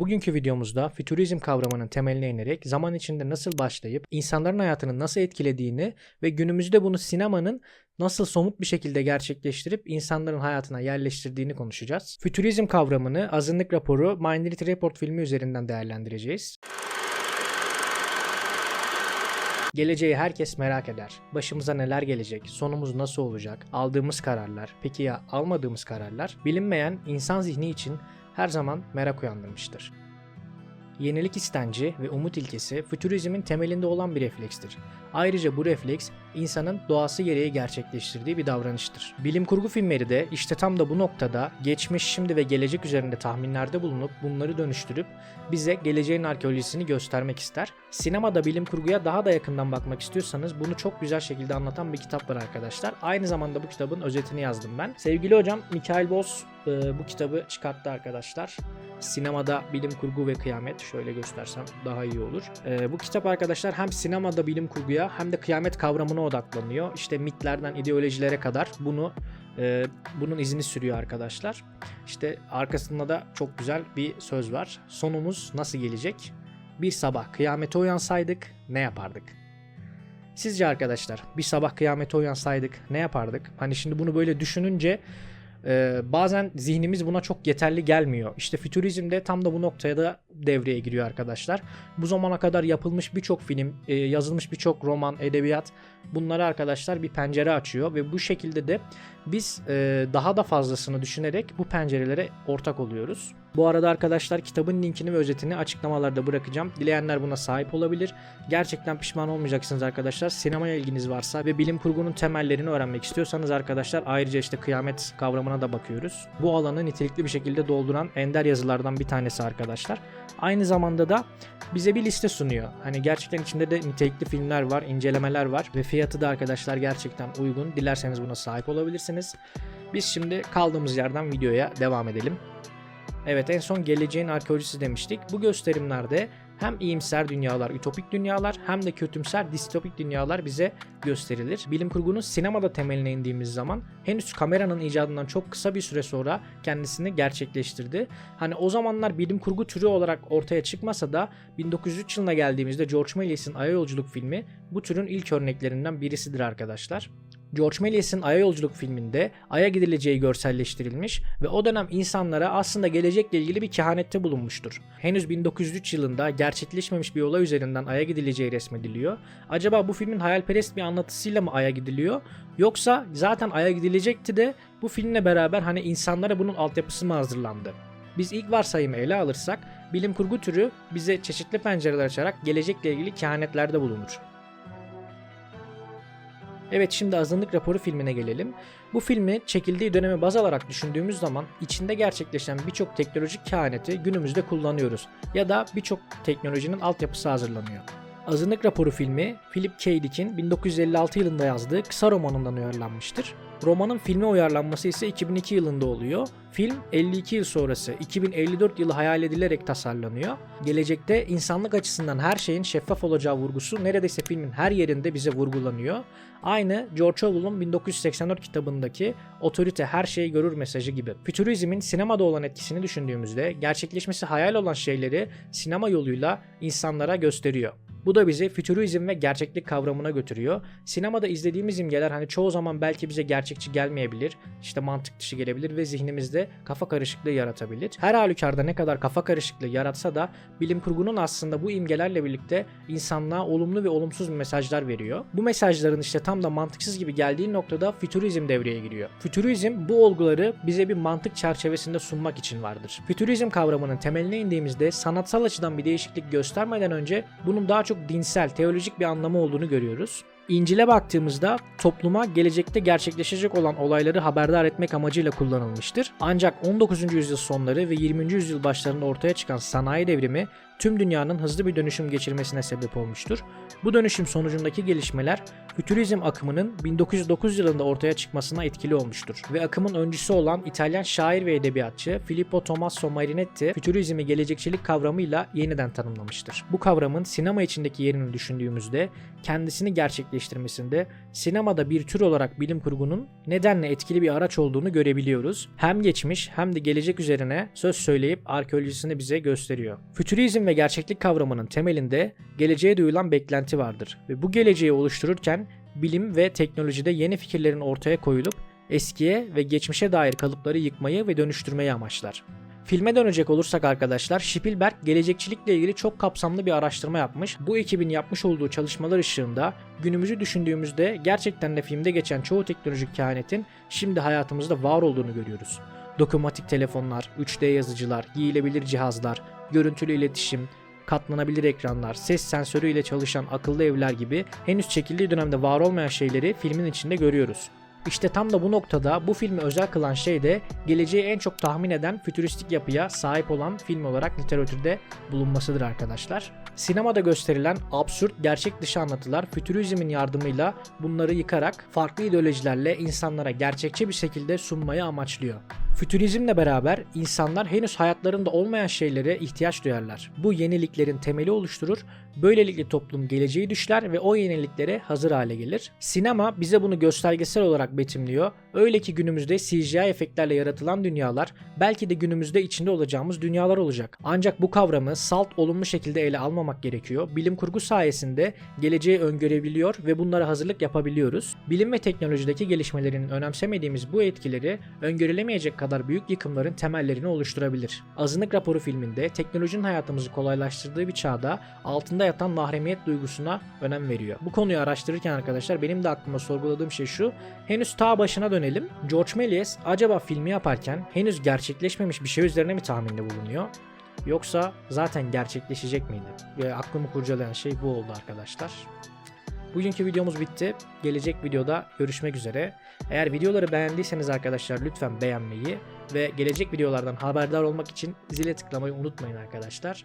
Bugünkü videomuzda fütürizm kavramının temeline inerek zaman içinde nasıl başlayıp insanların hayatını nasıl etkilediğini ve günümüzde bunu sinemanın nasıl somut bir şekilde gerçekleştirip insanların hayatına yerleştirdiğini konuşacağız. Fütürizm kavramını azınlık raporu Minority Report filmi üzerinden değerlendireceğiz. Geleceği herkes merak eder. Başımıza neler gelecek, sonumuz nasıl olacak, aldığımız kararlar, peki ya almadığımız kararlar bilinmeyen insan zihni için her zaman merak uyandırmıştır. Yenilik istenci ve umut ilkesi fütürizmin temelinde olan bir reflekstir. Ayrıca bu refleks insanın doğası gereği gerçekleştirdiği bir davranıştır. Bilim kurgu filmleri de işte tam da bu noktada geçmiş, şimdi ve gelecek üzerinde tahminlerde bulunup bunları dönüştürüp bize geleceğin arkeolojisini göstermek ister. Sinemada bilim kurguya daha da yakından bakmak istiyorsanız bunu çok güzel şekilde anlatan bir kitap var arkadaşlar. Aynı zamanda bu kitabın özetini yazdım ben. Sevgili hocam Mikael Boz e, bu kitabı çıkarttı arkadaşlar. Sinemada bilim kurgu ve kıyamet şöyle göstersem daha iyi olur. E, bu kitap arkadaşlar hem sinemada bilim kurguya hem de kıyamet kavramına odaklanıyor. İşte mitlerden ideolojilere kadar bunu e, bunun izini sürüyor arkadaşlar. İşte arkasında da çok güzel bir söz var. Sonumuz nasıl gelecek? Bir sabah kıyamete uyansaydık ne yapardık? Sizce arkadaşlar bir sabah kıyamete uyansaydık ne yapardık? Hani şimdi bunu böyle düşününce e, bazen zihnimiz buna çok yeterli gelmiyor. İşte fütürizmde tam da bu noktaya da devreye giriyor arkadaşlar. Bu zamana kadar yapılmış birçok film, e, yazılmış birçok roman, edebiyat bunlara arkadaşlar bir pencere açıyor ve bu şekilde de biz e, daha da fazlasını düşünerek bu pencerelere ortak oluyoruz. Bu arada arkadaşlar kitabın linkini ve özetini açıklamalarda bırakacağım. Dileyenler buna sahip olabilir. Gerçekten pişman olmayacaksınız arkadaşlar. Sinemaya ilginiz varsa ve bilim kurgunun temellerini öğrenmek istiyorsanız arkadaşlar ayrıca işte kıyamet kavramına da bakıyoruz. Bu alanı nitelikli bir şekilde dolduran ender yazılardan bir tanesi arkadaşlar. Aynı zamanda da bize bir liste sunuyor. Hani gerçekten içinde de nitelikli filmler var, incelemeler var ve fiyatı da arkadaşlar gerçekten uygun. Dilerseniz buna sahip olabilirsiniz. Biz şimdi kaldığımız yerden videoya devam edelim. Evet en son geleceğin arkeolojisi demiştik. Bu gösterimlerde hem iyimser dünyalar, ütopik dünyalar hem de kötümser distopik dünyalar bize gösterilir. Bilim kurgunun sinemada temeline indiğimiz zaman henüz kameranın icadından çok kısa bir süre sonra kendisini gerçekleştirdi. Hani o zamanlar bilim kurgu türü olarak ortaya çıkmasa da 1903 yılına geldiğimizde George Méliès'in Aya Yolculuk filmi bu türün ilk örneklerinden birisidir arkadaşlar. George Méliès'in Ay'a Yolculuk filminde Ay'a gidileceği görselleştirilmiş ve o dönem insanlara aslında gelecekle ilgili bir kehanette bulunmuştur. Henüz 1903 yılında gerçekleşmemiş bir olay üzerinden Ay'a gidileceği resmediliyor. Acaba bu filmin hayalperest bir anlatısıyla mı Ay'a gidiliyor? Yoksa zaten Ay'a gidilecekti de bu filmle beraber hani insanlara bunun altyapısı mı hazırlandı? Biz ilk varsayımı ele alırsak bilim kurgu türü bize çeşitli pencereler açarak gelecekle ilgili kehanetlerde bulunur. Evet şimdi azınlık raporu filmine gelelim. Bu filmi çekildiği dönemi baz alarak düşündüğümüz zaman içinde gerçekleşen birçok teknolojik kehaneti günümüzde kullanıyoruz ya da birçok teknolojinin altyapısı hazırlanıyor. Azınlık Raporu filmi Philip K. Dick'in 1956 yılında yazdığı kısa romanından uyarlanmıştır. Romanın filme uyarlanması ise 2002 yılında oluyor. Film 52 yıl sonrası 2054 yılı hayal edilerek tasarlanıyor. Gelecekte insanlık açısından her şeyin şeffaf olacağı vurgusu neredeyse filmin her yerinde bize vurgulanıyor. Aynı George Orwell'un 1984 kitabındaki otorite her şeyi görür mesajı gibi. Fütürizmin sinemada olan etkisini düşündüğümüzde gerçekleşmesi hayal olan şeyleri sinema yoluyla insanlara gösteriyor. Bu da bizi fütürizm ve gerçeklik kavramına götürüyor. Sinemada izlediğimiz imgeler hani çoğu zaman belki bize gerçekçi gelmeyebilir, işte mantık dışı gelebilir ve zihnimizde kafa karışıklığı yaratabilir. Her halükarda ne kadar kafa karışıklığı yaratsa da bilim kurgunun aslında bu imgelerle birlikte insanlığa olumlu ve olumsuz mesajlar veriyor. Bu mesajların işte tam da mantıksız gibi geldiği noktada fütürizm devreye giriyor. Fütürizm bu olguları bize bir mantık çerçevesinde sunmak için vardır. Fütürizm kavramının temeline indiğimizde sanatsal açıdan bir değişiklik göstermeden önce bunun daha çok dinsel, teolojik bir anlamı olduğunu görüyoruz. İncil'e baktığımızda topluma gelecekte gerçekleşecek olan olayları haberdar etmek amacıyla kullanılmıştır. Ancak 19. yüzyıl sonları ve 20. yüzyıl başlarında ortaya çıkan sanayi devrimi tüm dünyanın hızlı bir dönüşüm geçirmesine sebep olmuştur. Bu dönüşüm sonucundaki gelişmeler fütürizm akımının 1909 yılında ortaya çıkmasına etkili olmuştur ve akımın öncüsü olan İtalyan şair ve edebiyatçı Filippo Tommaso Marinetti fütürizmi gelecekçilik kavramıyla yeniden tanımlamıştır. Bu kavramın sinema içindeki yerini düşündüğümüzde kendisini gerçekleştirmesinde sinemada bir tür olarak bilim kurgunun nedenle etkili bir araç olduğunu görebiliyoruz. Hem geçmiş hem de gelecek üzerine söz söyleyip arkeolojisini bize gösteriyor. Fütürizm ve gerçeklik kavramının temelinde geleceğe duyulan beklenti vardır ve bu geleceği oluştururken bilim ve teknolojide yeni fikirlerin ortaya koyulup eskiye ve geçmişe dair kalıpları yıkmayı ve dönüştürmeyi amaçlar. Filme dönecek olursak arkadaşlar Spielberg gelecekçilikle ilgili çok kapsamlı bir araştırma yapmış. Bu ekibin yapmış olduğu çalışmalar ışığında günümüzü düşündüğümüzde gerçekten de filmde geçen çoğu teknolojik kehanetin şimdi hayatımızda var olduğunu görüyoruz. Dokunmatik telefonlar, 3D yazıcılar, giyilebilir cihazlar, görüntülü iletişim, katlanabilir ekranlar, ses sensörüyle çalışan akıllı evler gibi henüz çekildiği dönemde var olmayan şeyleri filmin içinde görüyoruz. İşte tam da bu noktada bu filmi özel kılan şey de geleceği en çok tahmin eden fütüristik yapıya sahip olan film olarak literatürde bulunmasıdır arkadaşlar. Sinemada gösterilen absürt gerçek dışı anlatılar fütürizmin yardımıyla bunları yıkarak farklı ideolojilerle insanlara gerçekçi bir şekilde sunmayı amaçlıyor. Fütürizmle beraber insanlar henüz hayatlarında olmayan şeylere ihtiyaç duyarlar. Bu yeniliklerin temeli oluşturur. Böylelikle toplum geleceği düşler ve o yeniliklere hazır hale gelir. Sinema bize bunu göstergesel olarak betimliyor. Öyle ki günümüzde CGI efektlerle yaratılan dünyalar belki de günümüzde içinde olacağımız dünyalar olacak. Ancak bu kavramı salt olumlu şekilde ele almamak gerekiyor. Bilim kurgu sayesinde geleceği öngörebiliyor ve bunlara hazırlık yapabiliyoruz. Bilim ve teknolojideki gelişmelerin önemsemediğimiz bu etkileri öngörülemeyecek kadar büyük yıkımların temellerini oluşturabilir. Azınlık raporu filminde teknolojinin hayatımızı kolaylaştırdığı bir çağda altında yatan mahremiyet duygusuna önem veriyor. Bu konuyu araştırırken arkadaşlar benim de aklıma sorguladığım şey şu. Henüz ta başına dönelim. George Méliès acaba filmi yaparken henüz gerçekleşmemiş bir şey üzerine mi tahminde bulunuyor? Yoksa zaten gerçekleşecek miydi? Ve aklımı kurcalayan şey bu oldu arkadaşlar. Bugünkü videomuz bitti. Gelecek videoda görüşmek üzere. Eğer videoları beğendiyseniz arkadaşlar lütfen beğenmeyi ve gelecek videolardan haberdar olmak için zile tıklamayı unutmayın arkadaşlar.